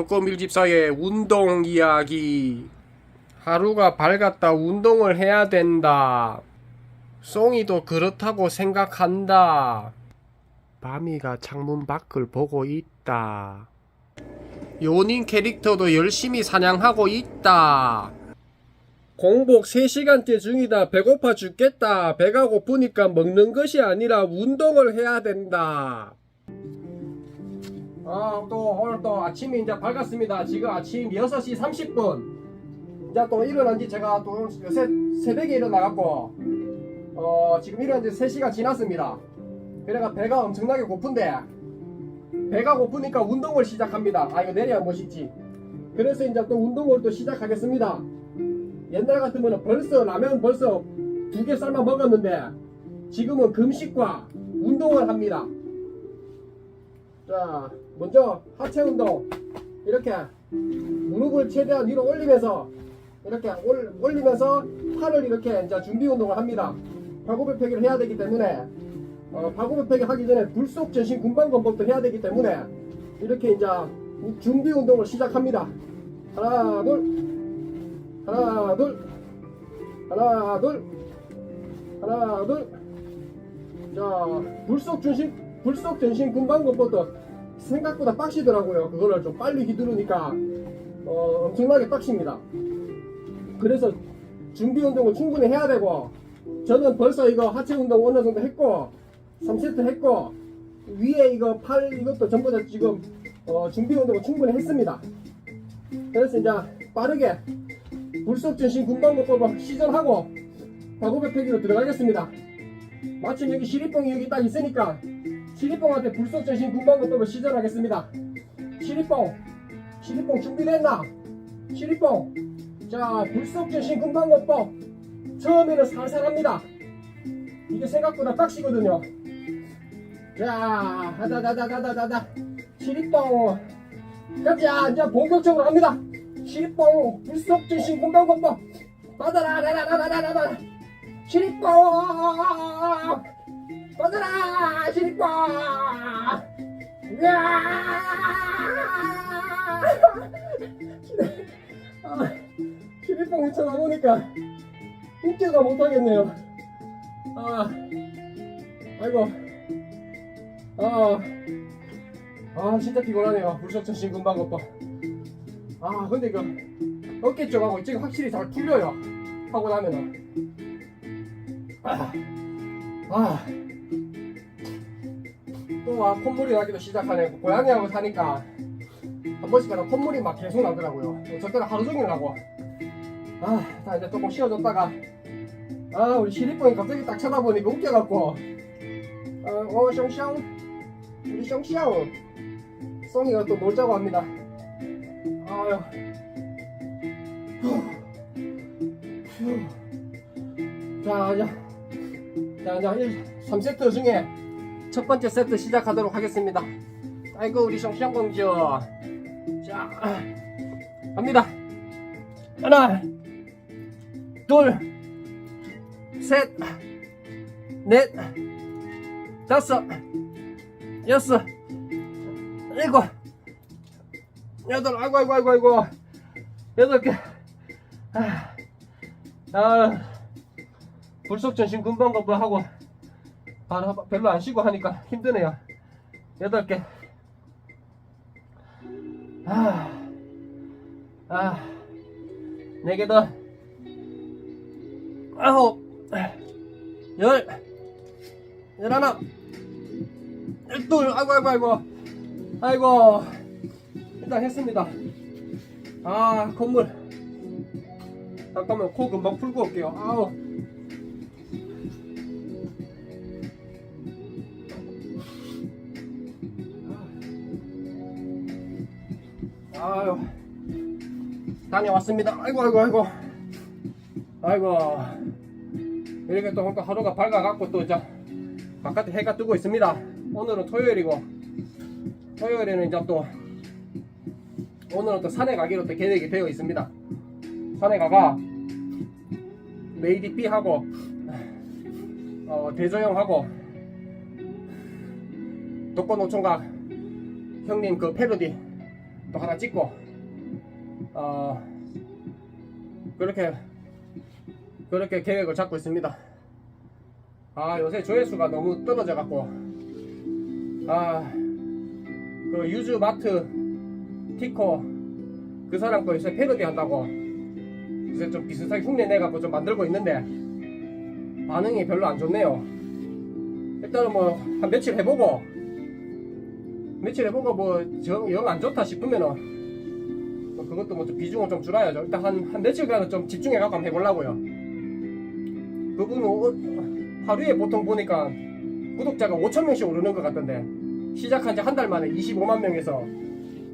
독거 밀 집사의 운동 이야기. 하루가 밝았다 운동을 해야 된다. 송이도 그렇다고 생각한다. 바미가 창문 밖을 보고 있다. 요닌 캐릭터도 열심히 사냥하고 있다. 공복 3시간째 중이다. 배고파 죽겠다. 배가 고프니까 먹는 것이 아니라 운동을 해야 된다. 아, 또 오늘 또 아침이 이제 밝았습니다. 지금 아침 6시 30분. 이제 또 일어난 지 제가 또 요새 새벽에 일어나갖고, 어, 지금 일어난 지 3시간 지났습니다. 그래가 배가 엄청나게 고픈데, 배가 고프니까 운동을 시작합니다. 아, 이거 내려야 멋있지. 그래서 이제 또 운동을 또 시작하겠습니다. 옛날 같으면 벌써 라면 벌써 두 개 삶아 먹었는데, 지금은 금식과 운동을 합니다. 자, 먼저 하체 운동. 이렇게 무릎을 최대한 위로 올리면서 이렇게 올, 올리면서 팔을 이렇게 이제 준비 운동을 합니다. 발굽혀펴기를 해야 되기 때문에 어, 발굽혀펴기 하기 전에 불속 전신 군방 건법도 해야 되기 때문에 이렇게 이제 준비 운동을 시작합니다. 하나 둘 하나 둘 하나 둘 하나 둘 자, 불속 전신, 불속 전신 군방법도 생각보다 빡시더라고요. 그거를 좀 빨리 휘두르니까, 어, 엄청나게 빡십니다. 그래서 준비 운동을 충분히 해야 되고, 저는 벌써 이거 하체 운동 어느 정도 했고, 3세트 했고, 위에 이거 팔 이것도 전부 다 지금, 어, 준비 운동을 충분히 했습니다. 그래서 이제 빠르게 불속 전신 군방법을 시전하고, 바구백패기로 들어가겠습니다. 마침 여기 시리뽕이 여기 딱 있으니까 시리뽕한테 불속전신 군방법을 시전하겠습니다. 시리뽕, 시리뽕 준비됐나? 시리뽕, 자 불속전신 군방법법 처음에는 살살합니다. 이게 생각보다 빡시거든요. 자, 하다다다다다다다 시리뽕, 가자 이제 본격적으로 합니다. 시리뽕 불속전신 군방법법 받아라, 라라라라라라. 시리뽕 받아라 시리뽕 으아 아, 시리뽕 미쳐 나오니까 웃겨가 못하겠네요. 아 아이고. 아, 아 진짜 피곤하네요. 불속전 신 금방법아 근데 이거 어깨 쪽하고 이쪽이 확실히 잘 풀려요. 하고 나면은. 아, 아. 또 아, 콧물이 나기도 시작하네. 고양이하고 사니까 한 번씩마다 콧물이 막 계속 나더라고요. 저 때는 하루 종일 나고. 아, 자 이제 조금 쉬어줬다가 아 우리 시리뽕이 갑자기 딱 쳐다보니까 웃겨갖고 어, 어 숑숑 우리 숑숑 썽이가 또 놀자고 합니다. 아유. 후. 휴. 자, 자, 자, 자, 1, 3세트 중에 첫 번째 세트 시작하도록 하겠습니다. 아이고, 우리 숑숑 공주. 자, 갑니다. 하나, 둘, 셋, 넷, 다섯, 여섯, 일곱, 여덟, 아이고, 아이고, 아이고, 아이고, 여덟 개. 아, 아. 불속 전신 금방 공부 하고 바로 별로 안 쉬고 하니까 힘드네요. 여덟 개. 아, 아, 네 개 더. 아홉, 열, 열하나, 열둘. 아이고 아이고 아이고, 아이고. 일단 했습니다. 아, 콧물. 잠깐만 코 금방 풀고 올게요. 아우. 다녀왔습니다. 아이고 아이고 아이고. 아이고. 이렇게 또, 또 하루가 밝아갖고 또 이제 바깥에 해가 뜨고 있습니다. 오늘은 토요일이고 토요일에는 이제 또 오늘은 또 산에 가기로 또 계획이 되어 있습니다. 산에 가가 메이디 B하고 어, 대조영하고 독거노총각 형님 그 패러디 또 하나 찍고 어 그렇게 그렇게 계획을 잡고 있습니다. 아 요새 조회수가 너무 떨어져 갖고 아그 유즈 마트 티코 그 사람 거 요새 패러디 한다고 요새 좀 비슷하게 흉내 내 갖고 좀 만들고 있는데 반응이 별로 안 좋네요. 일단은 뭐 한 며칠 해보고 며칠 해보고 뭐 영 안 좋다 싶으면은 뭐 그것도 뭐 좀 비중을 좀 줄여야죠. 일단 한, 한 며칠간은 좀 집중해 갖고 한번 해보려고요. 그분은 어- 하루에 보통 보니까 구독자가 5천 명씩 오르는 것 같던데 시작한 지 한 달 만에 25만 명에서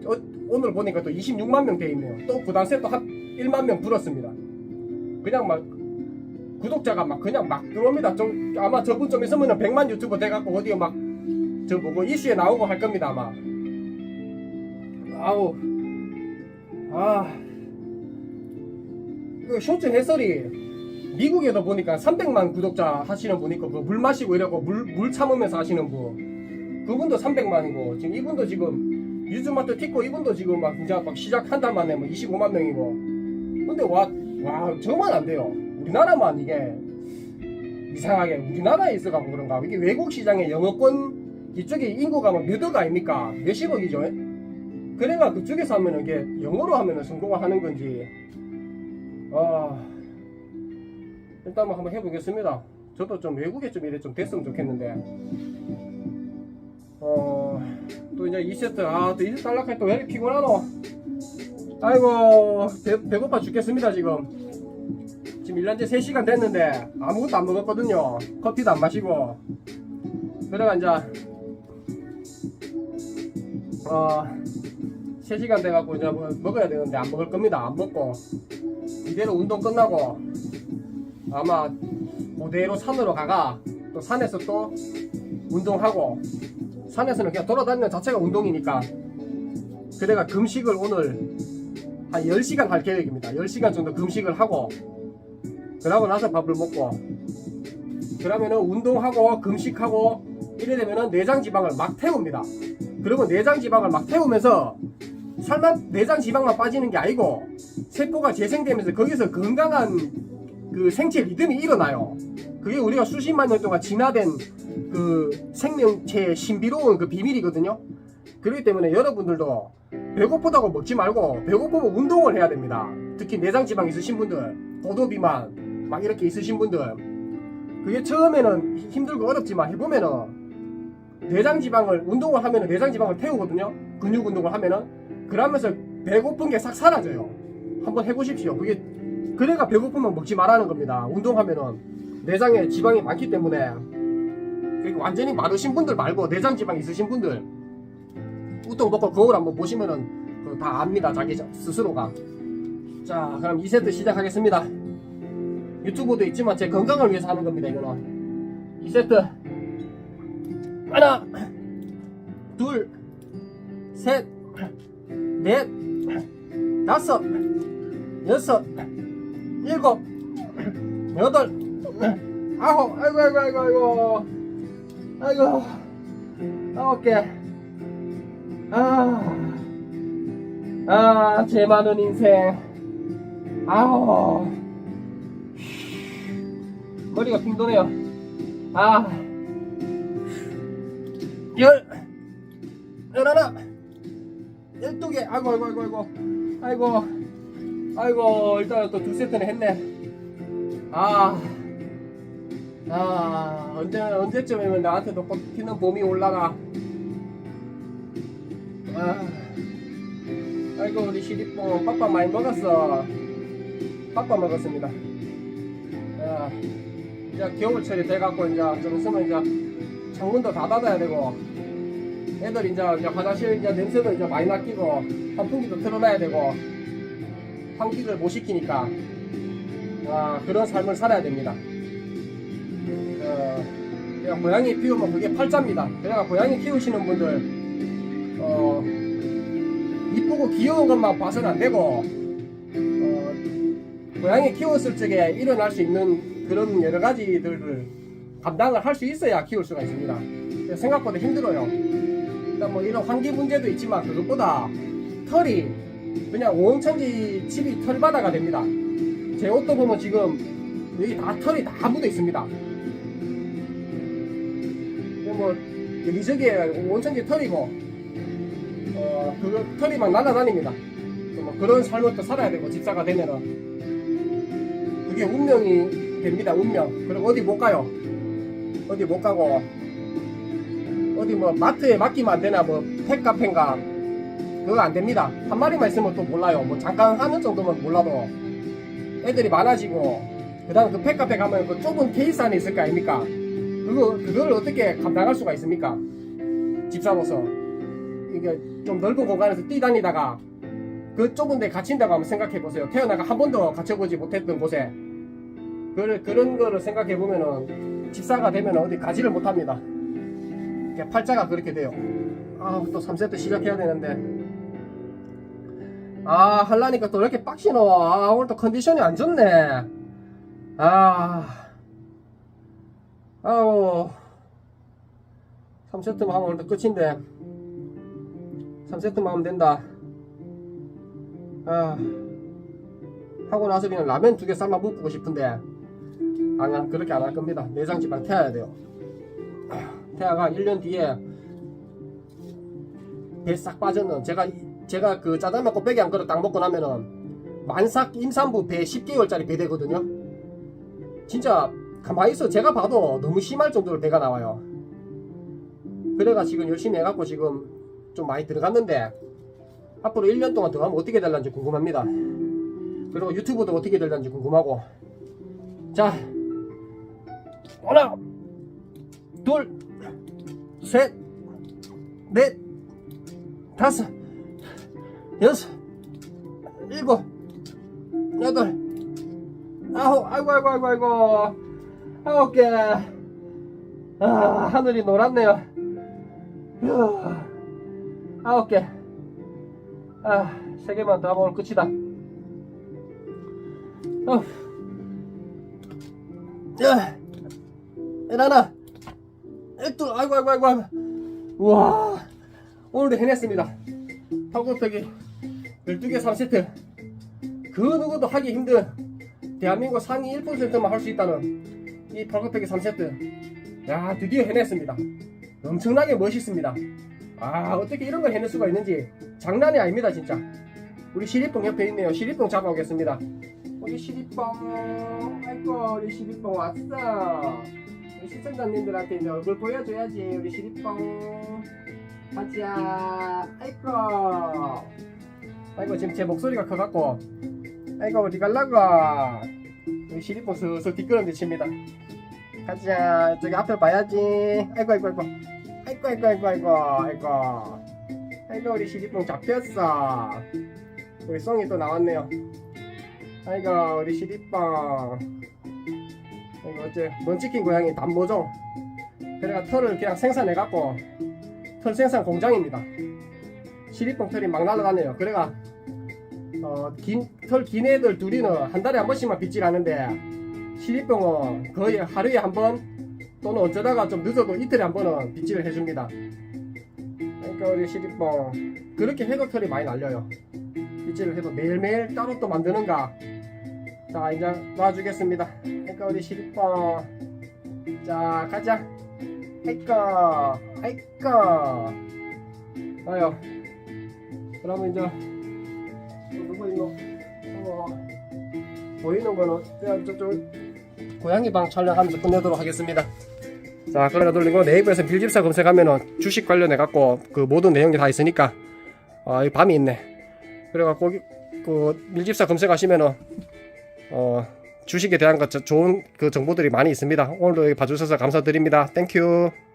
어, 오늘 보니까 또 26만 명 돼 있네요. 또 구단세 또 한 1만 명 불었습니다. 그냥 막 구독자가 막 그냥 막 들어옵니다. 좀 아마 저분 좀 있으면은 100만 유튜버 돼갖고 어디에 막저 뭐고 이슈에 나오고 할 겁니다 아마. 아우 아그 쇼츠 해설이 미국에도 보니까 300만 구독자 하시는 분 있고 그물 마시고 이러고 물, 물 참으면서 하시는 분. 그분도 300만이고 지금 이분도 지금 유즈마트 티코 이분도 지금 막 진짜 막 시작 한 달 만에 뭐 25만 명이고. 근데 와, 와 정말 안 돼요. 우리나라만 이게 이상하게 우리나라에 있어가고 그런가? 이게 외국 시장의 영어권 이쪽에 인구가 뭐 몇억 아닙니까? 몇십억이죠 그래가 그쪽에서 하면은 이게 영어로 하면은 성공을 하는 건지. 아 일단 뭐 한번 해보겠습니다. 저도 좀 외국에 좀 이래 좀 됐으면 좋겠는데. 어 또 이제 2세트. 아또 2세트 탈락할 또왜 이렇게 피곤하노? 아이고 배, 배고파 죽겠습니다 지금. 지금 일난 지 3시간 됐는데 아무것도 안 먹었거든요. 커피도 안 마시고. 그래가 이제 어 3시간 돼갖고 이제 뭐 먹어야 되는데 안 먹을 겁니다. 안 먹고. 이대로 운동 끝나고 아마 그대로 산으로 가가 또 산에서 또 운동하고 산에서는 그냥 돌아다니는 자체가 운동이니까 그래가 금식을 오늘 한 10시간 할 계획입니다. 10시간 정도 금식을 하고 그러고 나서 밥을 먹고 그러면은 운동하고 금식하고 이래 되면은 내장 지방을 막 태웁니다. 그리고 내장 지방을 막 태우면서 살만 내장 지방만 빠지는 게 아니고 세포가 재생되면서 거기서 건강한 그 생체 리듬이 일어나요. 그게 우리가 수십만 년 동안 진화된 그 생명체의 신비로운 그 비밀이거든요. 그렇기 때문에 여러분들도 배고프다고 먹지 말고 배고프면 운동을 해야 됩니다. 특히 내장 지방 있으신 분들, 고도 비만 막 이렇게 있으신 분들 그게 처음에는 힘들고 어렵지만 해보면은 내장 지방을 운동을 하면은 내장 지방을 태우거든요. 근육 운동을 하면은 그러면서 배고픈 게 싹 사라져요. 한번 해보십시오. 그게 그래가 배고프면 먹지 말라는 겁니다. 운동하면은 내장에 지방이 많기 때문에 그리고 완전히 마르신 분들 말고 내장 지방 있으신 분들 우통 먹고 거울 한번 보시면은 그다 압니다. 자기 자- 스스로가. 자, 그럼 2세트 시작하겠습니다. 유튜브도 있지만 제 건강을 위해서 하는 겁니다. 이거는 2세트 하나, 둘, 셋, 넷, 다섯, 여섯, 일곱, 여덟, 아홉, 아이고, 아이고, 아이고, 아이고, 아이고, 아홉 개. 아, 아, 제 많은 인생. 아우, 머리가 빙 도네요. 아, 열, 열하나, 열두 개. 아이고, 아이고, 아이고, 아이고, 아이고, 아이고, 일단 또 두 세트는 했네. 아, 아, 언제, 언제쯤이면 나한테도 꽃 피는 봄이 올라나. 아, 아이고, 우리 시리뽀, 빠빠 많이 먹었어. 빠빠 먹었습니다. 아, 이제 겨울철이 돼갖고, 이제 좀 있으면 이제 창문도 다 닫아야 되고, 애들 이제, 이제 화장실 이제 냄새도 이제 많이 맡기고, 환풍기도 틀어놔야 되고, 환기를 못 시키니까, 아, 그런 삶을 살아야 됩니다. 어, 그냥 고양이 키우면 그게 팔자입니다. 그냥 고양이 키우시는 분들, 어, 이쁘고 귀여운 것만 봐서는 안 되고, 어, 고양이 키웠을 적에 일어날 수 있는 그런 여러 가지들을 감당을 할 수 있어야 키울 수가 있습니다. 생각보다 힘들어요. 일단 뭐 이런 환기 문제도 있지만 그것보다 털이 그냥 오홍천지 집이 털바다가 됩니다. 제 옷도 보면 지금 여기 다 털이 다 묻어 있습니다. 뭐 여기저기 오홍천지 털이고 어, 그 털이 막 날아다닙니다. 뭐 그런 삶을 또 살아야 되고 집사가 되면은 그게 운명이 됩니다. 운명. 그리고 어디 못 가요. 어디 못 가고 어디 뭐 마트에 맡기면 안 되나 뭐 팩카페인가 그거 안 됩니다. 한 마리만 있으면 또 몰라요. 뭐 잠깐 하는 정도면 몰라도 애들이 많아지고 그다음 그 팩카페 가면 그 좁은 케이스 안에 있을 거 아닙니까? 그거 그걸 어떻게 감당할 수가 있습니까? 집사로서 이게 좀 넓은 공간에서 뛰다니다가 그 좁은 데 갇힌다고 한번 생각해 보세요. 태어나가 한 번도 갇혀보지 못했던 곳에 그, 그런 거를 생각해 보면은 집사가 되면 어디 가지를 못합니다. 이렇게 팔자가 그렇게 돼요. 아, 또 3세트 시작해야 되는데. 아, 할라니까 또 이렇게 빡시노. 아, 오늘 또 컨디션이 안 좋네. 아, 아우. 3세트만 하면 오늘 또 끝인데. 3세트만 하면 된다. 아, 하고 나서 그냥 라면 두 개 삶아 먹고 싶은데. 안, 안, 그렇게 안 할 겁니다. 내장 지방 태워야 돼요. 태아가 1년 뒤에 배 싹 빠졌는 제가 제가 그 짜장면 꽃배기 한 그릇 딱 먹고 나면은 만삭 임산부 배 10개월짜리 배 되거든요. 진짜 가만히 있어 제가 봐도 너무 심할 정도로 배가 나와요. 그래가 지금 열심히 해갖고 지금 좀 많이 들어갔는데 앞으로 1년 동안 더 하면 어떻게 될런지 궁금합니다. 그리고 유튜브도 어떻게 될런지 궁금하고 자 하나 둘 셋, 넷, 다섯, 여섯, 일곱, 여덟, 아홉, 아이고, 아이고, 아이고, 아이고, 아홉 개. 아, 하늘이 노랗네요. 아홉 개. 아, 세 개만 더 하면 끝이다. 어. 야, 하나. 1톤 아이고 아이고 아이고 아이고. 우와. 오늘도 해냈습니다. 턱골팩이 12개 3세트. 그 누구도 하기 힘든 대한민국 상위 1%만 할 수 있다는 이 팔굽혀기 3세트. 야 드디어 해냈습니다. 엄청나게 멋있습니다. 아 어떻게 이런 걸 해낼 수가 있는지 장난이 아닙니다 진짜. 우리 시립봉 옆에 있네요. 시립봉 잡아오겠습니다. 우리 시립봉 아이고 우리 시립봉 왔어. 우리 시청자님들한테 이제 얼굴 보여줘야지 우리 시리뽕 하지야 아이고 아이고 지금 제 목소리가 커갖고. 아이고 어디 갈라고. 우리 시리뽕 슬슬 뒷걸음질 칩니다. 가자 저기 앞에 봐야지. 아이고 아이고 아이고. 아이고 아이고 아이고 아이고 아이고. 아이고 우리 시리뽕 잡혔어. 우리 송이 또 나왔네요. 아이고 우리 시리뽕 어째 먼치킨 고양이 단모종 그래가 털을 그냥 생산해갖고 털 생산 공장입니다. 시리뽕 털이 막 날아다녀요. 그래가 어, 털긴 애들 둘이는 한 달에 한 번씩만 빗질하는데 시리뽕은 거의 하루에 한 번 또는 어쩌다가 좀 늦어도 이틀에 한 번은 빗질을 해줍니다. 그러니까 우리 시리뽕 그렇게 해도 털이 많이 날려요. 빗질을 해도 매일매일 따로 또 만드는가 자 이제 놔주겠습니다. 아이고 우리 시리뽕 자 가자. 아이고 아이고 아유 그러면 이제 어, 보이는 거는 그냥 저쪽 고양이 방 촬영하면서 끝내도록 하겠습니다. 자 그러나 돌리고 네이버에서 빌집사 검색하면은 주식 관련해 갖고 그 모든 내용이 다 있으니까 아, 이 밤이 있네. 그래갖고 그 밀집사 검색하시면은 어, 주식에 대한 것 좋은 그 정보들이 많이 있습니다. 오늘도 봐주셔서 감사드립니다. 땡큐.